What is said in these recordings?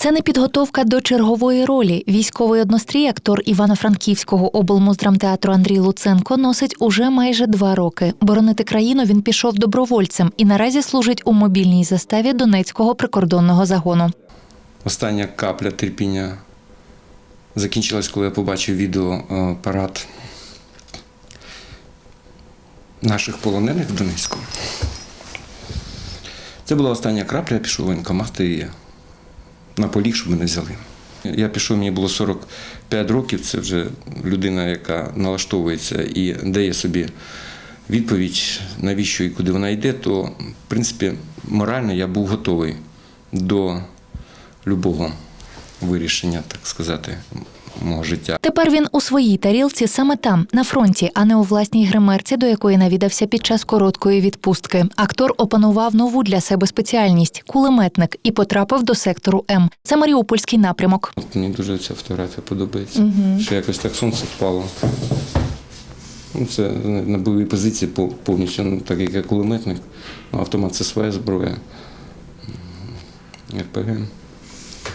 Це не підготовка до чергової ролі. Військовий однострій, актор Івано-Франківського облмуздрамтеатру Андрій Луценко носить уже майже два роки. Боронити країну він пішов добровольцем і наразі служить у мобільній заставі Донецького прикордонного загону. Остання капля терпіння закінчилась, коли я побачив відео е, парад наших полонених в Донецьку. Це була остання крапля, я пішов в воєнкомат і на поліг, щоб мене взяли. Я пішов, мені було 45 років, це вже людина, яка налаштовується і дає собі відповідь, навіщо і куди вона йде, то, в принципі, морально я був готовий до любого вирішення, так сказати, мого життя. Тепер він у своїй тарілці саме там, на фронті, а не у власній гримерці, до якої навідався під час короткої відпустки. Актор опанував нову для себе спеціальність кулеметник і потрапив до сектору М. Це Маріупольський напрямок. От мені дуже ця фотографія подобається. Що якось так сонце впало. Ну, Це на бойовій позиції пов- повністю, ну, так як я кулеметник. Ну, автомат це своя зброя. РПГ,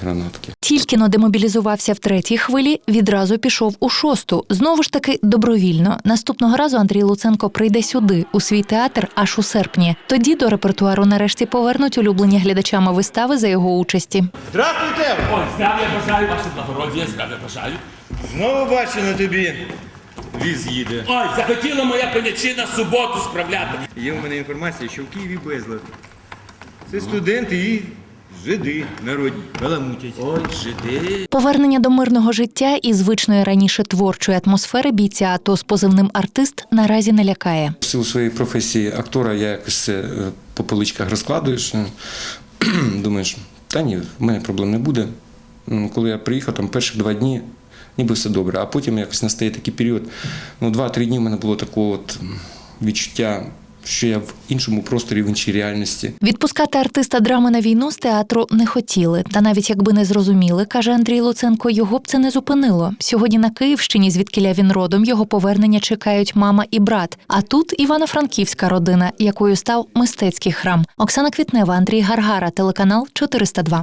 гранатки. Тільки но демобілізувався в третій хвилі, відразу пішов у шосту. Знову ж таки добровільно. Наступного разу Андрій Луценко прийде сюди, у свій театр, аж у серпні. Тоді до репертуару нарешті повернуть улюблені глядачами вистави за його участі. Здравствуйте! Ой, здравия бажаю, ваше благородіє, здравия бажаю. Знову бачу на тобі. Віз їде. Ой, захотіла моя конячина суботу справляти. Є в мене інформація, що в Києві безлад. Це студенти і жиди народні, баламутять. Ой, жиди. Повернення до мирного життя і звичної раніше творчої атмосфери бійця АТО з позивним артист наразі не лякає. В силу своєї професії актора я якось це е, по поличках розкладуєш. Думаєш, та ні, в мене проблем не буде. Коли я приїхав, там перших два дні, ніби все добре, а потім якось настає такий період. Ну, два-три дні в мене було такого от відчуття, що я в іншому просторі, в іншій реальності. Відпускати артиста драми на війну з театру не хотіли. Та навіть якби не зрозуміли, каже Андрій Луценко, його б це не зупинило. Сьогодні на Київщині, звідкиля він родом, його повернення чекають мама і брат. А тут Івано-Франківська родина, якою став мистецький храм. Оксана Квітнева, Андрій Гаргара, телеканал 402.